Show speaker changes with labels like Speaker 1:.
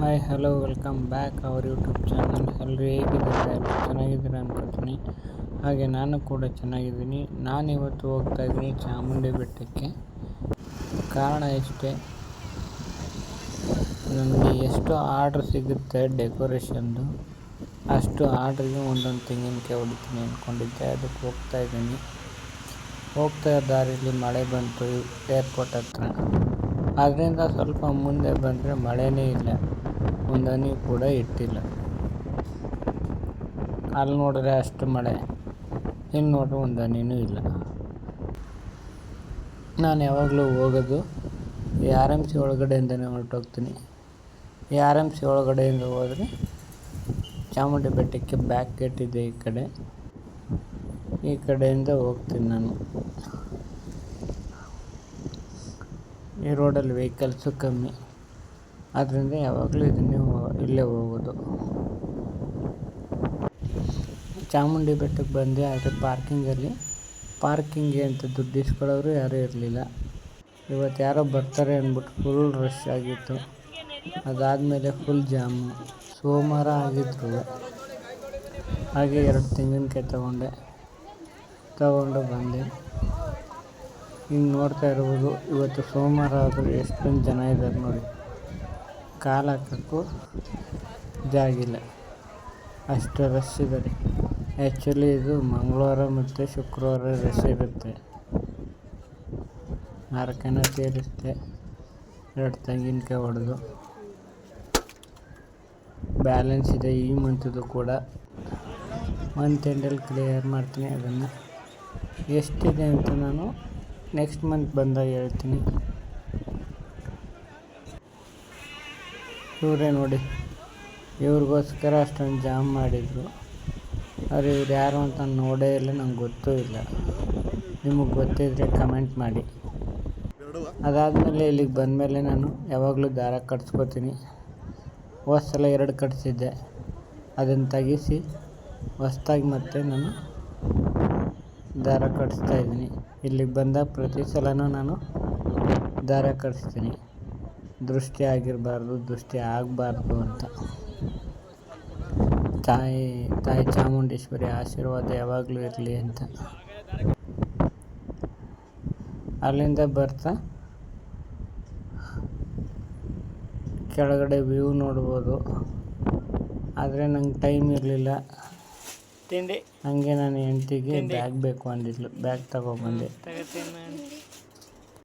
Speaker 1: Hi hello welcome back our YouTube channel ಎಲ್ಲರೂ ಹೇಗಿದ್ದಾರೆ? ಚೆನ್ನಾಗಿದ್ದೀರಾ ಅನ್ಕೋತೀನಿ ಹಾಗೆ ನಾನು ಕೂಡ ಚೆನ್ನಾಗಿದ್ದೀನಿ. ನಾನಿವತ್ತು ಹೋಗ್ತಾ ಇದ್ದೀನಿ ಚಾಮುಂಡಿ ಬೆಟ್ಟಕ್ಕೆ. ಕಾರಣ ಇಷ್ಟೇ ನನಗೆ ಎಷ್ಟು ಆರ್ಡ್ರ್ ಸಿಗುತ್ತೆ ಡೆಕೋರೇಷನ್ದು ಅಷ್ಟು ಆರ್ಡ್ರಿಗೆ ಒಂದೊಂದು ತೆಂಗಿನಕಾಯಿ ಹೊಡಿತೀನಿ ಅಂದ್ಕೊಂಡಿದ್ದೆ ಅದಕ್ಕೆ ಹೋಗ್ತಾ ಇದ್ದೀನಿ. ಹೋಗ್ತಾ ದಾರಿಯಲ್ಲಿ ಮಳೆ ಬಂತು ಏರ್ಪೋರ್ಟ್ ಹತ್ರ. ಅದರಿಂದ ಸ್ವಲ್ಪ ಮುಂದೆ ಬಂದರೆ ಮಳೆನೇ ಇಲ್ಲ. ಹನಿ ಕೂಡ ಇಟ್ಟಿಲ್ಲ. ಅಲ್ಲಿ ನೋಡಿದ್ರೆ ಅಷ್ಟು ಮಳೆ, ಇನ್ನು ನೋಡ್ರೆ ಒಂದು ಹನಿನೂ ಇಲ್ಲ. ನಾನು ಯಾವಾಗಲೂ ಹೋಗೋದು ಆರ್ ಎಂ ಸಿ ಒಳಗಡೆಯಿಂದನೇ ಹೊರಟೋಗ್ತೀನಿ. ಈ ಆರ್ ಎಂ ಸಿ ಒಳಗಡೆಯಿಂದ ಹೋದರೆ ಚಾಮುಂಡಿ ಬೆಟ್ಟಕ್ಕೆ ಬ್ಯಾಕ್ ಗೇಟ್ ಇದೆ ಈ ಕಡೆ. ಈ ಕಡೆಯಿಂದ ಹೋಗ್ತೀನಿ ನಾನು. ಈ ರೋಡಲ್ಲಿ ವೆಹಿಕಲ್ಸು ಕಮ್ಮಿ. ಆದ್ದರಿಂದ ಯಾವಾಗಲೂ ಇದನ್ನೇ ಇಲ್ಲೇ ಹೋಗೋದು. ಚಾಮುಂಡಿ ಬೆಟ್ಟಕ್ಕೆ ಬಂದೆ, ಆದರೆ ಪಾರ್ಕಿಂಗಲ್ಲಿ ಪಾರ್ಕಿಂಗ್ಗೆ ಅಂತ ದುಡ್ಡು ಇಸ್ಕೊಳ್ಳೋರು ಯಾರೂ ಇರಲಿಲ್ಲ. ಇವತ್ತು ಯಾರೋ ಬರ್ತಾರೆ ಅಂದ್ಬಿಟ್ಟು ಫುಲ್ ರಶ್ ಆಗಿತ್ತು. ಅದಾದಮೇಲೆ ಫುಲ್ ಜಾಮು ಸೋಮವಾರ ಆಗಿದ್ರು. ಹಾಗೆ ಎರಡು ತೆಂಗಿನಕಾಯಿ ತಗೊಂಡೆ. ತಗೊಂಡು ಬಂದೆ. ಹಿಂಗೆ ನೋಡ್ತಾ ಇರ್ಬೋದು, ಇವತ್ತು ಸೋಮವಾರ ಆದರೂ ಎಷ್ಟೊಂದು ಜನ ಇದ್ದಾರೆ ನೋಡಿ. ಕಾಲು ಹಾಕೋಕ್ಕೂ ಇದಾಗಿಲ್ಲ ಅಷ್ಟು ರಶ್ ಇದ್ದಾರೆ ಆ್ಯಕ್ಚುಲಿ ಇದು ಮಂಗಳವಾರ ಮತ್ತು ಶುಕ್ರವಾರ ರಶ್ ಇರುತ್ತೆ ಹರಕೆನ ಸೇರಿಸ್ತೆ ಎರಡು ತೆಂಗಿನಕಾಯಿ ಹೊಡೆದು. ಬ್ಯಾಲೆನ್ಸ್ ಇದೆ ಈ ಮಂತದ್ದು ಕೂಡ. ಮಂತ್ ಎಂಡಲ್ಲಿ ಕ್ಲಿಯರ್ ಮಾಡ್ತೀನಿ ಅದನ್ನು. ಎಷ್ಟಿದೆ ಅಂತ ನಾನು ನೆಕ್ಸ್ಟ್ ಮಂತ್ ಬಂದಾಗ ಹೇಳ್ತೀನಿ. ಇವರೇ ನೋಡಿ. ಇವ್ರಿಗೋಸ್ಕರ ಅಷ್ಟೊಂದು ಜಾಮ್ ಮಾಡಿದರು. ಆದರೆ ಇವ್ರು ಯಾರು ಅಂತ ನೋಡೇ ಇಲ್ಲ, ನಂಗೆ ಗೊತ್ತೂ ಇಲ್ಲ. ನಿಮಗೆ ಗೊತ್ತಿದ್ದರೆ ಕಮೆಂಟ್ ಮಾಡಿ. ಅದಾದಮೇಲೆ ಇಲ್ಲಿಗೆ ಬಂದಮೇಲೆ ನಾನು ಯಾವಾಗಲೂ ದಾರ ಕಟ್ಸ್ಕೊತೀನಿ. ಹೋದ ಸಲ ಎರಡು ಕಟ್ಸಿದ್ದೆ. ಅದನ್ನು ತೆಗಿಸಿ ಹೊಸ್ದಾಗಿ ಮತ್ತೆ ನಾನು ದಾರ ಕಟ್ಸ್ತಾ ಇದ್ದೀನಿ. ಇಲ್ಲಿಗೆ ಬಂದಾಗ ಪ್ರತಿ ಸಲನೂ ನಾನು ದಾರ ಕಟ್ಸ್ತೀನಿ. ದೃಷ್ಟಿ ಆಗಿರಬಾರ್ದು ದೃಷ್ಟಿ ಆಗಬಾರ್ದು ಅಂತ. ತಾಯಿ ತಾಯಿ ಚಾಮುಂಡೇಶ್ವರಿ ಆಶೀರ್ವಾದ ಯಾವಾಗಲೂ ಇರಲಿ ಅಂತ. ಅಲ್ಲಿಂದ ಬರ್ತಾ ಕೆಳಗಡೆ ವ್ಯೂ ನೋಡ್ಬೋದು. ಆದರೆ ನಂಗೆ ಟೈಮ್ ಇರಲಿಲ್ಲ.
Speaker 2: ತಿಂಡಿ.
Speaker 1: ಹಂಗೆ ನಾನು ಹೆಂಡ್ತಿಗೆ ಬ್ಯಾಗ್ ಬೇಕು ಅಂದಿದ್ಲು. ಬ್ಯಾಗ್ ತಗೊಬಂದೆ